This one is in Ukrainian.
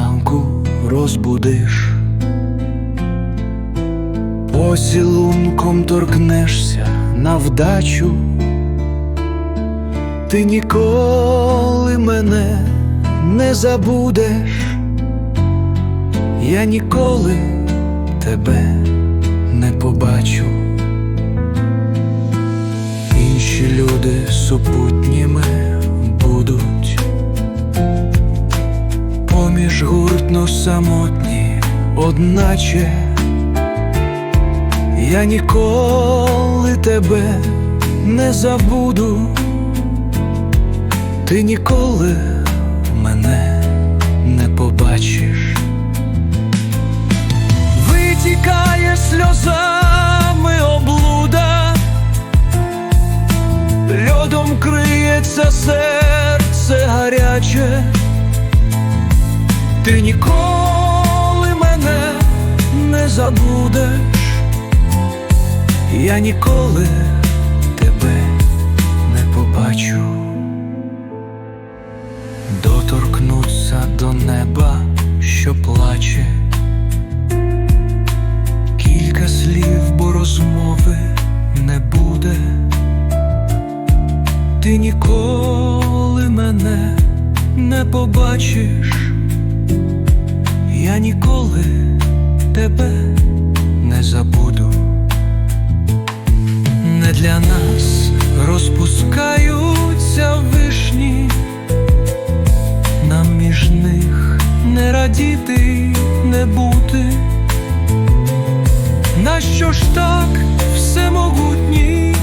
зранку розбудиш, поцілунком торкнешся на вдачу, ти ніколи мене не забудеш, я ніколи тебе не побачу. Інші люди супутніми самотні, одначе я ніколи тебе не забуду, ти ніколи мене не побачиш. Витікає сльозами облуда, льодом криється серце гаряче, ти ніколи мене не забудеш, я ніколи тебе не побачу, доторкнуться до неба, що плаче. Кілька слів, бо розмови не буде. Ти ніколи мене не побачиш, я ніколи тебе не забуду. Не для нас розпускаються вишні, нам між них не радіти, не бути. Нащо ж так всемогутнє